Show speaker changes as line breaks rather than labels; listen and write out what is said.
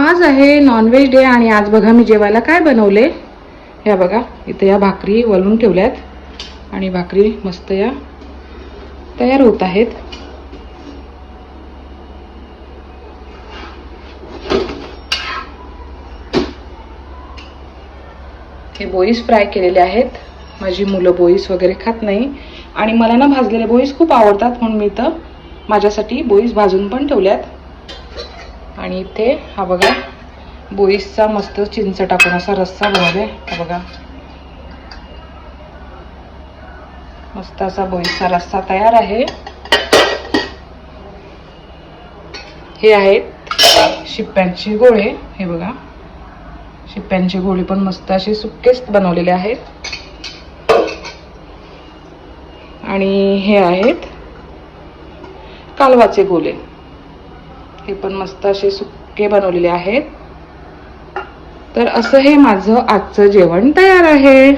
आज आहे non veg day आणि आज बघा मी जेवायला काय बनवले. ह्या बघा इथे या भाकरी वळून ठेवल्यात आणि भाकरी मस्त या तयार होत आहेत. हे बोईस फ्राय केलेले आहेत. माझी मुलं बोईस वगैरे खात नाही. आणि मला ना भाजलेले बोईस खूप आवडतात म्हणून मी तर माझ्यासाठी बोईस भाजून पण ठेवल्यात. आणि इथे हा बघा बोईसचा मस्त चिंच टाकून असा रस्सा बनवलाय हा बघा. मस्त असा बोईसचा रस्सा तयार आहे. हे आहेत शिप्प्यांची गोळे हे बघा. शिप्प्यांची गोळी पण मस्त असे सुकेच बनवलेले आहेत. आणि हे आहेत कालवाचे गोले हे पण मस्त असे सुके बनवलेले आहेत. तर असं हे माझं आजचं जेवण तयार आहे.